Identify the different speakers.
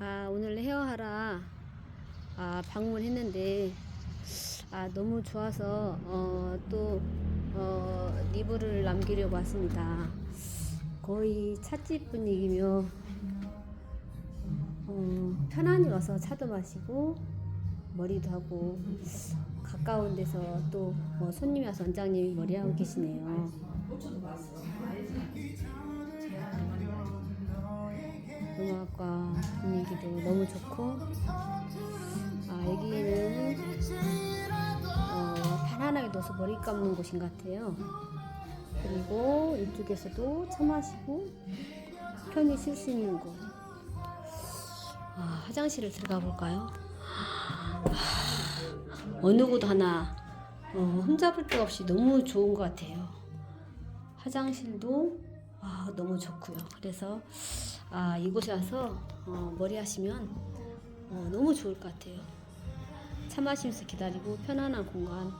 Speaker 1: 아, 오늘 헤어하라 아, 방문했는데 아, 너무 좋아서 어, 또 어, 리뷰를 남기려고 왔습니다. 거의 찻집 분위기며 어, 편안히 와서 차도 마시고 머리도 하고 가까운 데서 또 뭐 손님이 와서 원장님이 머리하고 계시네요. 음악과 분위기도 너무 좋고 아 여기는 어, 편안하게 넣어서 머리 감는 곳인 것 같아요. 그리고 이쪽에서도 차 마시고 편히 쉴 수 있는 곳. 아, 화장실을 들어가 볼까요? 아, 어느 곳 하나 어, 흠잡을 데 없이 너무 좋은 것 같아요. 화장실도 아, 너무 좋고요. 그래서 아, 이곳에 와서 어, 머리 하시면 어, 너무 좋을 것 같아요. 차 마시면서 기다리고 편안한 공간